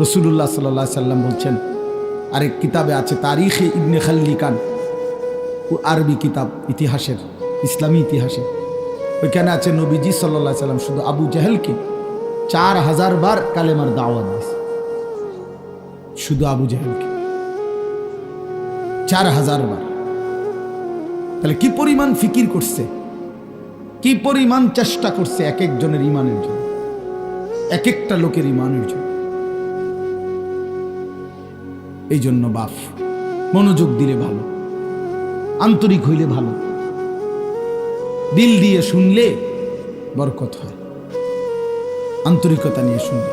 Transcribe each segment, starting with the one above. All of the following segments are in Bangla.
রসুল্লাহ সাল্লাহ সাল্লাম বলছেন, আরেক কিতাবে আছে, তারিখে ইবনে খাল্লিকান, ও আরবি কিতাব, ইতিহাসের, ইসলামী ইতিহাসের। ওইখানে আছে, নবীজি সাল্লাহ সাল্লাম শুধু আবু জাহেলকে চার হাজার বার কালেমার দাওয়াত দিয়েছে। শুধু আবু জাহেলকে। চার হাজার বার। তাহলে কি পরিমাণ ফিকির করছে? কি পরিমাণ চেষ্টা করছে এক একজনের ইমানের জন্য? এক একটা লোকের ইমানের জন্য। এই জন্য বাপ মনোযোগ দিলে ভালো, আন্তরিক হইলে ভালো। দিল দিয়ে শুনলে বরকত হয়, আন্তরিকতা নিয়ে শুনলে।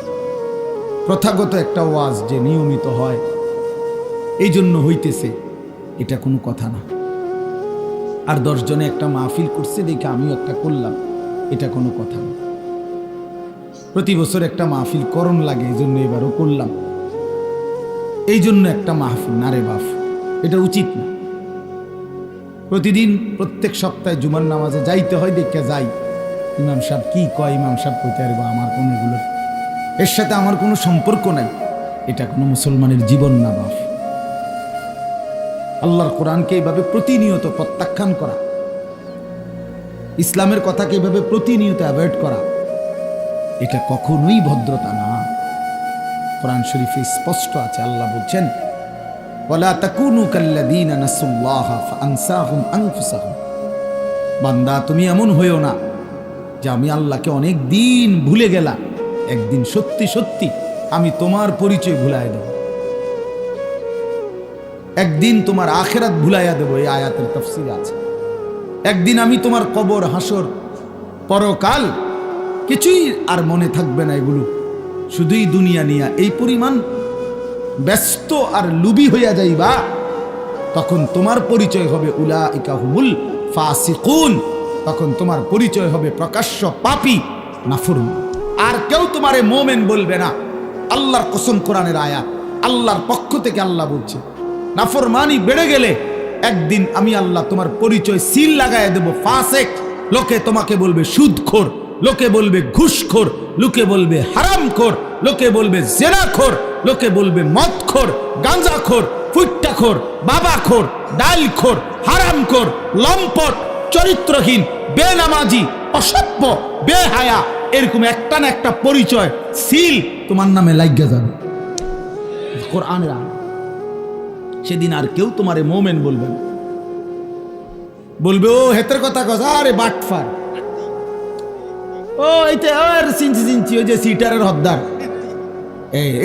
প্রথাগত একটা ওয়াজ যে নিয়মিত হয় এই জন্য হইতেছে, এটা কোনো কথা না। আর দশজনে একটা মাহফিল করছে দেখে আমিও একটা করলাম, এটা কোনো কথা না। প্রতি বছর একটা মাহফিল করণ লাগে, এই জন্য এবারও করলাম। এই জন্য একটা মাহফিল, না রে বাফ এটা উচিত না। প্রতিদিন প্রত্যেক সপ্তাহে জুমার নামাজে যাইতে হয় দেখে যাই। ইমাম সাহেব কি কয়, ইমাম সাহেব কইতে পারব আমার কোনো এগুলো, এর সাথে আমার কোনো সম্পর্ক নাই। এটা কোনো মুসলমানের জীবন না বাফ আল্লাহর কোরআনকে এইভাবে প্রতিনিয়ত প্রত্যাখ্যান করা, ইসলামের কথাকে এইভাবে প্রতিনিয়ত অ্যাভয়েড করা এটা কখনোই ভদ্রতা না। কোরআন শরীফে স্পষ্ট আছে, আল্লাহ বলছেন তাকুনু বান্দা, তুমি এমন হইও না যে আমি আল্লাহকে অনেক দিন ভুলে গেলাম। একদিন সত্যি সত্যি আমি তোমার পরিচয় ভুলাই দেব। একদিন তোমার আখেরাত ভুলাইয়া দেব, এই আয়াতের তফসিল আছে। একদিন আমি তোমার কবর, হাসর, পরকাল কিছুই আর মনে থাকবে না এগুলো। শুধুই দুনিয়া নিয়া। এই পরিমাণ ব্যস্ত আর লুবি হইয়া যাইবা, তখন তোমার পরিচয় হবে উলা ইকাহুমুল ফাসিকুন। তখন তোমার পরিচয় হবে প্রকাশ্য পাপি নাফরুম আর কেউ তোমারে মোমেন বলবে না। আল্লাহর কসম কোরআনের আয়াত। আল্লাহর পক্ষ থেকে আল্লাহ বলছে, নাফরমানি বেড়ে গেলে একদিন আমি আল্লাহ তোমার পরিচয় সিল লাগায় দেব। ফাসেক, লোকে তোমাকে বলবে, সুদখোর। লোকে বলবে ঘুষখোর, লোকে বলবে হারামখোর, লোকে বলবে জেনাখোর, লোকে বলবে মদখোর, গাঁজাখোর, ফুট্টাখোর, বাবাখোর, ডালখোর, হারামখোর, লম্পট, চরিত্রহীন, বেনামাজি, অসভ্য, বেহায়া, এরকম একটা না একটা পরিচয়, সিল তোমার নামে লাগিয়ে যাবে। সেদিন আর কেউ তোমারে মোমেন বলবে না। বলবে, ও হেতের কথা কথা আরে বাটফার। ও এইতে আর চিনছি চিনছি ওই যে সিটারের হদ্দার।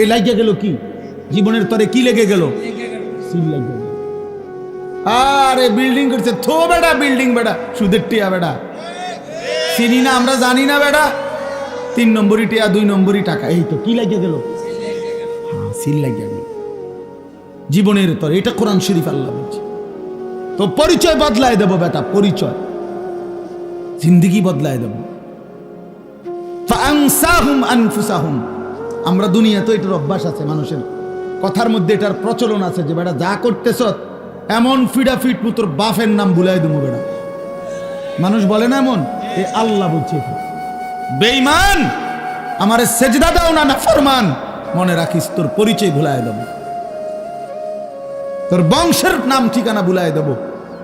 এই লাগিয়ে গেল কি? জীবনের তরে কি লেগে গেল? আরে বিল্ডিং করছে। থো বেটা বিল্ডিং বেটা। সুদের টিয়া বেটা। চিনি না, আমরা জানি না বেটা। তিন নম্বরই টিয়া, দুই নম্বরই টাকা। এই তো, কি লাগিয়ে গেল? হ্যাঁ সিল লাগিয়ে গেল। জীবনের তর, এটা কোরআন শরীফ আল্লাহ বলছে। তো পরিচয় বদলায় দেব বেটা, পরিচয়। জিন্দিগি বদলায় দেব। আনফুসাহুম। আমরা দুনিয়া তো এটার অভ্যাস আছে মানুষের। কথার মধ্যে এটার প্রচলন আছে যে বেটা যা করতেছ, এমন ফিডা ফিট তোর বাফের নাম ভুলাই দেবো বেটা মানুষ বলে না এমন? এ আল্লাহ বলছে এটা। বেঈমান, আমার সেজদা দাও না না ফরমান মনে রাখিস, তোর পরিচয় ভুলাই দেবো। তোর বংশের নাম ঠিকানা ভুলাই দেবো।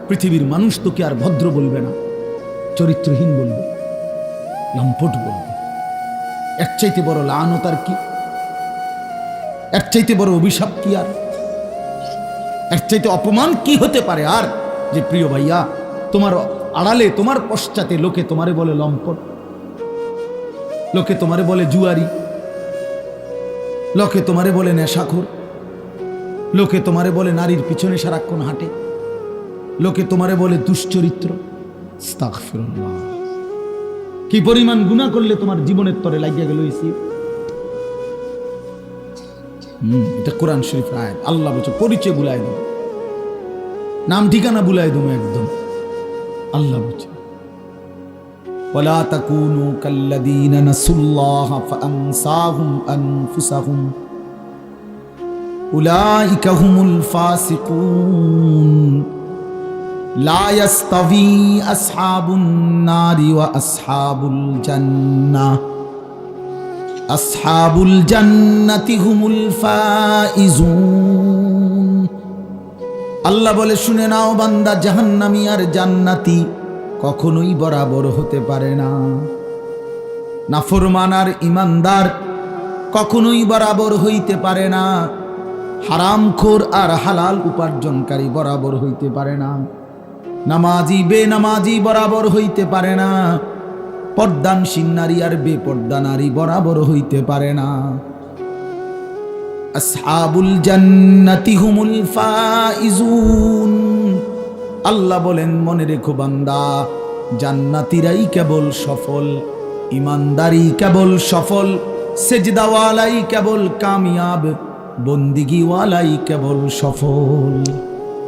পৃথিবীর মানুষ তোকে আর ভদ্র বলবে না, চরিত্রহীন বলবে, লম্পট বলবে। এর চাইতে বড় লানত আর কি? এর চাইতে বড় অভিশাপ কি আর? এর চাইতে অপমান কি হতে পারে আর? যে প্রিয় ভাইয়া, তোমার আড়ালে, তোমার পশ্চাতে লোকে তোমারে বলে লম্পট, লোকে তোমারে বলে জুয়ারি, লোকে তোমারে বলে নেশাখোর, লোকে তোমারে বলে নারীর পিছনে সারাক্ষণ হাঁটে, লোকে তোমারে বলে দুশ্চরিত্র। স্তাক আস্তাগফিরুল্লাহ। কি পরিমাণ গুণা করলে তোমার জীবনের তরে লাগিয়া গেল ইসি হুম এটা কোরআন শরীফ আয়াত আল্লাহ বলছে পরিচয় বুলাই দেবো নাম ঠিকানা বুলাই দেবো একদম আল্লাহ বলছে ولا تكونوا كالذين نسوا الله فأنساهم أنفسهم أولئك هم الفاسقون لا يستوي أصحاب النار وأصحاب الجنة আসহাবুল জান্নাতি হুমুল ফাইজুন আল্লাহ বলে শুনে নাও বান্দা জাহান্নামী আর জান্নাতি কখনোই বরাবর হতে পারে না নাফরমান আর ইমানদার কখনোই বরাবর হইতে পারে না হারামখোর আর হালাল উপার্জনকারী বরাবর হইতে পারে না নামাজি বেনামাজি বরাবর হইতে পারে না। পর্দানসীন নারী আর বেপর্দা নারী বরাবর হইতে পারে না। আসহাবুল জান্নাতি হুমুল ফাইজুন। আল্লাহ বলেন, মনে রেখো বান্দা, জান্নাতিরাই কেবল সফল ইমানদারি কেবল সফল, সেজদাওয়ালাই কেবল কামিয়াব, বন্দিগিওয়ালাই কেবল সফল।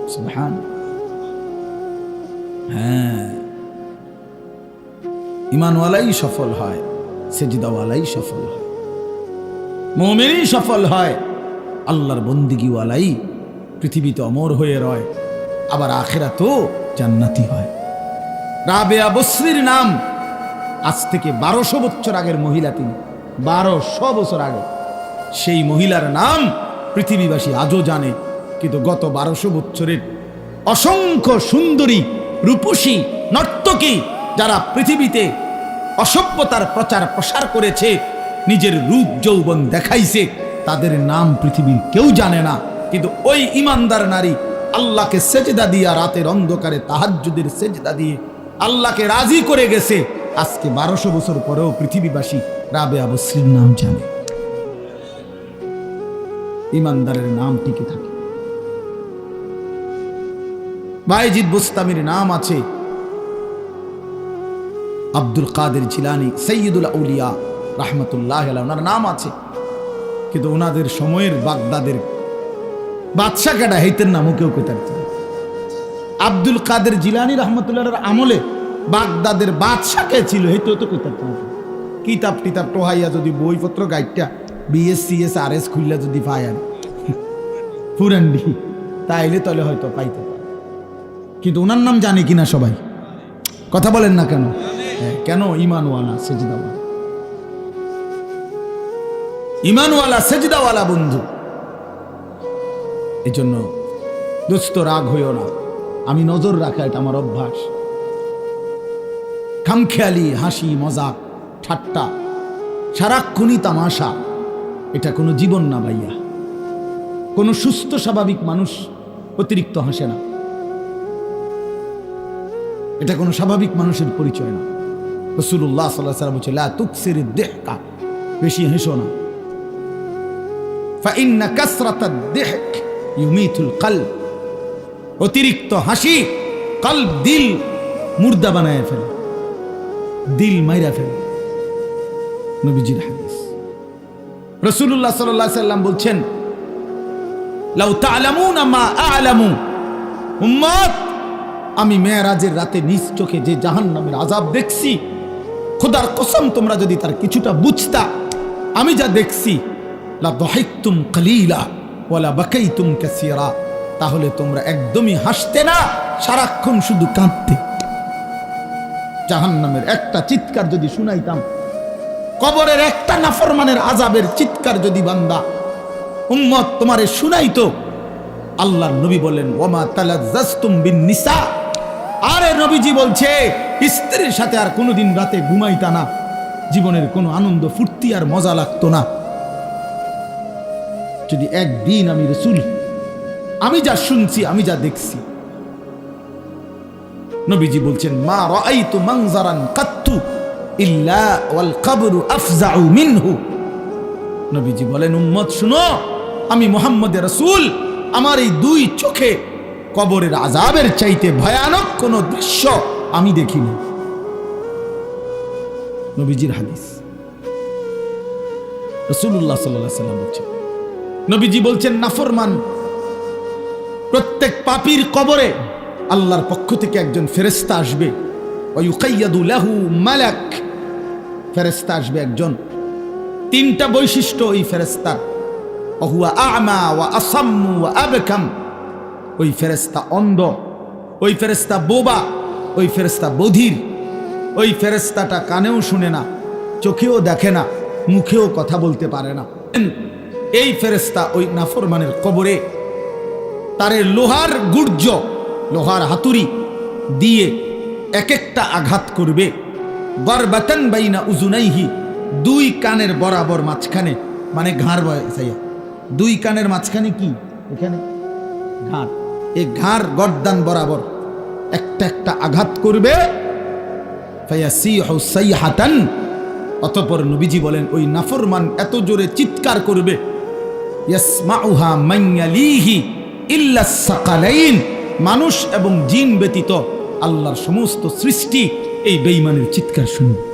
সুবহান। হ্যাঁ। ইমানওয়ালাই সফল হয়, সেজিদাওয়ালাই সফল হয়। মোমেনই সফল হয়, আল্লাহর বন্দিগিওয়ালাই পৃথিবীতে অমর হয়ে রয়, আবার আখেরা তো জান্নাতি হয়। রাবেয়া বসরির নাম, আজ থেকে বারোশো বছর আগের মহিলা তিনি, বারোশো বছর আগে। সেই মহিলার নাম পৃথিবীবাসী আজও জানে, কিন্তু গত বারোশো বছরের অসংখ্য সুন্দরী রূপসী, নর্তকী যারা পৃথিবীতে অসভ্যতার প্রচার প্রসার করেছে, নিজের রূপ যৌবন দেখাইছে, তাদের নাম পৃথিবীর কেউ জানে না। কিন্তু ওই ইমানদার নারী আল্লাহকে সেজদা দিয়া রাতের অন্ধকারে তাহাজ্জুদের সেজদা দিয়ে আল্লাহকে রাজি করে গেছে। আজকে বারোশো বছর পরেও পৃথিবীবাসী রাবে আবশ্রীর নাম জানে। ইমানদারের নাম টিকে থাকে। বাইজিদ বুস্তামির নাম আছে। আব্দুল কাদের জিলানি, সৈয়দুল আউলিয়া রাহমাতুল্লাহ ওনার নাম আছে। কিন্তু ওনাদের সময়ের বাগদাদের বাদশাহ কেটা হইতেন না, মুখেও কেতার আব্দুল কাদের জিলানি রহমতুল্লাহর আমলে বাগদাদের বাদশা কে ছিল হইতে তো কেতার কিতাব টিতাব টোহাইয়া যদি বইপত্র গাইডটা বিএসসি এস আর এস খুললে যদি পায় আর পুরান্ডি তাইলে তলে হয়তো পাইতে। কিন্তু ওনার নাম জানে কিনা সবাই? কথা বলেন না কেন? হ্যাঁ, কেন ইমানওয়ালা সেজদাওয়ালা? ইমানওয়ালা সেজদাওয়ালা বন্ধু। এই জন্য দুস্থ রাগ হইও না। আমি নজর রাখা এটা আমার অভ্যাস। খামখেয়ালি হাসি মজাক ঠাট্টা সারাক্ষণই তামাশা এটা কোনো জীবন না ভাইয়া। কোনো সুস্থ স্বাভাবিক মানুষ অতিরিক্ত হাসে না। এটা কোনো স্বাভাবিক মানুষের পরিচয় না। রসুল্লাহ সাল্লাহ সাল্লাম বলছে, লা তুকসির দেহকা। বেশি হেসো না। ফাইন্না কাসরাতা ইউমিথুল কাল অতিরিক্ত হাসি কাল দিল মুর্দা বানায় ফেলে। দিল মাইরা ফেলে। নবীজির হাদিস। রসুল্লাহ সাল্লাহ সাল্লাম বলছেন, লাউ তালামু না মা আলামু। উম্মত আমি মেয়েরাজের রাতে নিজ চোখে যে জাহান নামের আজাব দেখছি, খোদার কসম তোমরা যদি তার কিছুটা বুঝতা, আমি যা দেখছি তাহলে তোমরা একদমই হাসতে না, সারাক্ষণ শুধু কাঁদতে। জাহান নামের একটা চিৎকার যদি শুনাইতাম, কবরের একটা নাফরমানের আজাবের চিৎকার যদি বান্দা, উম্মত তোমারে শুনাইতো আল্লাহ নবী বলেন ওমা তালাজ্জাস্তুম বিন নিসা। আরে নবীজি বলছে, স্ত্রীর সাথে আর কোনোদিন রাতে ঘুমাইতা না। জীবনের কোনো আনন্দ, ফুর্তি আর মজা লাগতো না। যদি একদিন আমি রসুল, আমি যা শুনছি, আমি যা দেখছি। নবীজি বলছেন, মা রাআইতু মানজারান কাত্তু ইল্লা ওয়াল কবরু আফজাউ মিনহু। নবীজি বলেন, উম্মত, শুনো, আমি মোহাম্মদ রসুল, আমার এই দুই চোখে কবরের আজাবের চাইতে ভয়ানক কোন দৃশ্য আমি দেখিনি। নবীজির হাদিস। রসুল্লাহ সাল্লাহ সাল্লাম বলছেন, নবীজি বলছেন নাফরমান প্রত্যেক পাপীর কবরে আল্লাহর পক্ষ থেকে একজন ফেরেস্তা আসবে। মালাক ফেরেস্তা আসবে একজন। তিনটা বৈশিষ্ট্য ওই ফেরেস্তার আমা ওয়া আসাম্মু ওয়া আবকাম। ওই ফেরেস্তা অন্ধ, ওই ফেরেস্তা বোবা, ওই ফেরেস্তা বধির, ওই ফেরেস্তাটা কানেও শুনে না, চোখেও দেখে না, মুখেও কথা বলতে পারে না। এই ফেরেস্তা ওই নাফরমানের কবরে তারে লোহার গুর্জ, লোহার হাতুড়ি দিয়ে এক একটা আঘাত করবে। গরবাতান বাইনা উজুনাইহি, দুই কানের বরাবর মাঝখানে মানে ঘাড় বসাইয়া দুই কানের মাঝখানে কি? এখানে ঘাড়। এই ঘাড় গর্দান বরাবর একটা একটা আঘাত করবে। সাইহাতান। অতঃপর নবীজি বলেন, ওই নাফরমান এত জোরে চিৎকার করবে। মানুষ এবং জিন ব্যতীত আল্লাহর সমস্ত সৃষ্টি এই বেঈমানের চিৎকার শুনবে।